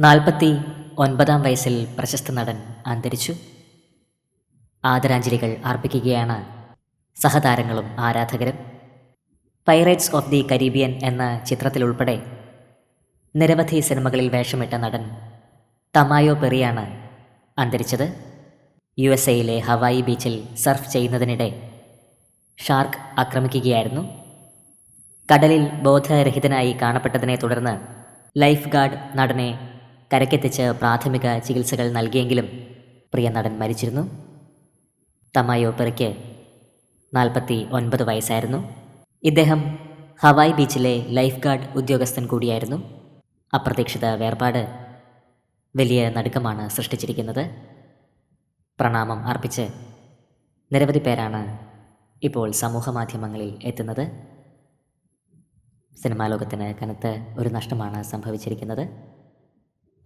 നാൽപ്പത്തി ഒൻപതാം വയസ്സിൽ പ്രശസ്ത നടൻ അന്തരിച്ചു. ആദരാഞ്ജലികൾ അർപ്പിക്കുകയാണ് സഹതാരങ്ങളും ആരാധകരും. പൈറേറ്റ്സ് ഓഫ് ദി കരീബിയൻ എന്ന ചിത്രത്തിലുൾപ്പെടെ നിരവധി സിനിമകളിൽ വേഷമിട്ട നടൻ തമായോ പെറിയാണ് അന്തരിച്ചത്. യു എസ് എയിലെ ഹവായി ബീച്ചിൽ സർഫ് ചെയ്യുന്നതിനിടെ ഷാർക്ക് ആക്രമിക്കുകയായിരുന്നു. കടലിൽ ബോധരഹിതനായി കാണപ്പെട്ടതിനെ തുടർന്ന് ലൈഫ് ഗാർഡ് നടനെ കരക്കെത്തിച്ച് പ്രാഥമിക ചികിത്സകൾ നൽകിയെങ്കിലും പ്രിയ നടൻ മരിച്ചിരുന്നു. തമായോ പെറയ്ക്ക് നാൽപ്പത്തി ഒൻപത് വയസ്സായിരുന്നു. ഇദ്ദേഹം ഹവായ് ബീച്ചിലെ ലൈഫ് ഗാർഡ് ഉദ്യോഗസ്ഥൻ കൂടിയായിരുന്നു. അപ്രതീക്ഷിത വേർപാട് വലിയ നടുക്കമാണ് സൃഷ്ടിച്ചിരിക്കുന്നത്. പ്രണാമം അർപ്പിച്ച് നിരവധി പേരാണ് ഇപ്പോൾ സമൂഹ മാധ്യമങ്ങളിൽ എത്തുന്നത്. സിനിമാ ലോകത്തിന് കനത്ത ഒരു നഷ്ടമാണ് സംഭവിച്ചിരിക്കുന്നത്.